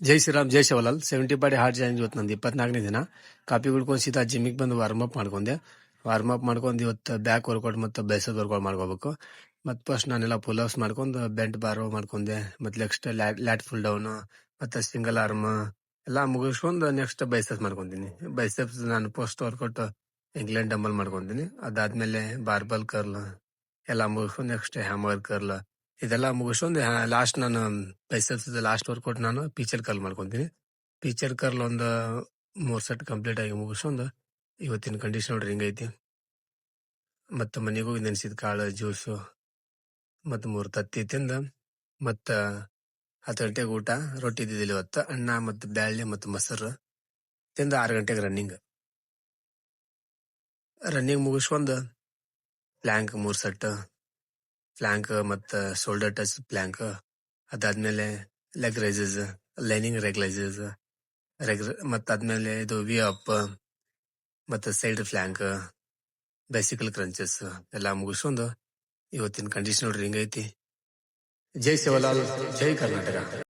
ಜೈ ಶ್ರೀರಾಮ್, ಜೈ Shivlal seventy body heart challenge ಇವತ್ತು ನಂದು ಇಪ್ಪತ್ನಾಲ್ಕನೇ ದಿನ. ಕಾಪಿ ಕುಡ್ಕೊಂಡು ಸೀದಾ ಜಿಮ್ಮಿಗೆ ಬಂದು ವಾರ್ಮ್ ಅಪ್ ಮಾಡ್ಕೊಂಡೆ. ವಾರ್ಮ್ ಅಪ್ ಮಾಡ್ಕೊಂಡು ಇವತ್ತು ಬ್ಯಾಕ್ ವರ್ಕೌಟ್ ಮತ್ತು ಬೆಸದ್ ವರ್ಕೌಟ್ ಮಾಡ್ಕೋಬೇಕು. ಮತ್ತು ಫಸ್ಟ್ ನಾನೆಲ್ಲ ಪುಲ್ ಅಪ್ಸ್ ಮಾಡ್ಕೊಂಡು ಬೆಂಟ್ ಬಾರ್ ಮಾಡ್ಕೊಂಡೆ. ಮತ್ತು ನೆಕ್ಸ್ಟ್ ಲ್ಯಾಟ್ ಫುಲ್ ಡೌನು ಮತ್ತು ಸಿಂಗಲ್ ಆರ್ಮ್ ಎಲ್ಲ ಮುಗಿಸ್ಕೊಂಡು ನೆಕ್ಸ್ಟ್ ಬೈಸೆಪ್ಸ್ ಮಾಡ್ಕೊತೀನಿ. ಬೈಸೆಪ್ಸ್ ನಾನು ಪೋಸ್ಟ್ ವರ್ಕೌಟ್ ಇಂಗ್ಲೆಂಡ್ ಡಂಬಲ್ ಮಾಡ್ಕೊತೀನಿ. ಅದಾದ್ಮೇಲೆ ಬಾರ್ಬಲ್ ಕರ್ಲ್ ಎಲ್ಲ ಮುಗಿಸ್ಕೊಂಡು ನೆಕ್ಸ್ಟ್ ಹ್ಯಾಮರ್ ಕರ್ಲ್ ಇದೆಲ್ಲ ಮುಗಿಸ್ಕೊಂಡು ಲಾಸ್ಟ್ ನಾನು ಪೈಸಲ್ಸ್ ಲಾಸ್ಟ್ ವರ್ಕೌಟ್ ನಾನು ಪೀಚರ್ ಕರ್ಲ್ ಮಾಡ್ಕೊತೀನಿ. ಪೀಚರ್ ಕರ್ಲ್ ಒಂದು ಮೂರ್ ಸೆಟ್ ಕಂಪ್ಲೀಟ್ ಆಗಿ ಮುಗಿಸ್ಕೊಂಡು, ಇವತ್ತಿನ ಕಂಡೀಷನ್ ನೋಡ್ರಿ ಹಿಂಗೈತಿ ಮತ್ತು ಮನೆಗೆ ಹೋಗಿ ನೆನೆಸಿದ ಕಾಳು ಜ್ಯೂಸು ಮತ್ತು ಮೂರು ತತ್ತಿ ತಿಂದ, ಮತ್ತು ಹತ್ತು ಗಂಟೆಗೆ ಊಟ, ರೊಟ್ಟಿ ಇದ್ದಿದ್ದಿಲ್ಲ ಇವತ್ತು, ಅನ್ನ ಮತ್ತು ಬ್ಯಾಳೆ ಮತ್ತು ಮೊಸರು ತಿಂದ ಆರು ಗಂಟೆಗೆ ರನ್ನಿಂಗ್ ರನ್ನಿಂಗ್ ಮುಗಿಸ್ಕೊಂಡು ಪ್ಲ್ಯಾಂಕ್ ಮೂರು ಸೆಟ್ ಫ್ಲಾಂಕ್ ಮತ್ತು ಶೋಲ್ಡರ್ ಟಚ್ ಪ್ಲ್ಯಾಂಕ್ ಅದಾದ್ಮೇಲೆ leg raises, lying leg raises ರೆಗ್ ಮತ್ತು ಅದ್ಮೇಲೆ ಇದು ವಿ ಅಪ್ ಮತ್ತು ಸೈಡ್ ಫ್ಲಾಂಕ್ ಬೈಸಿಕಲ್ ಕ್ರಂಚಸ್ ಎಲ್ಲ ಮುಗಿಸ್ಕೊಂಡು ಇವತ್ತಿನ ಕಂಡೀಷನ್ ನೋಡ್ರಿ ಹಿಂಗೈತಿ? ಜೈ ಶಿವಲಾಲ್, ಜೈ ಕರ್ನಾಟಕ.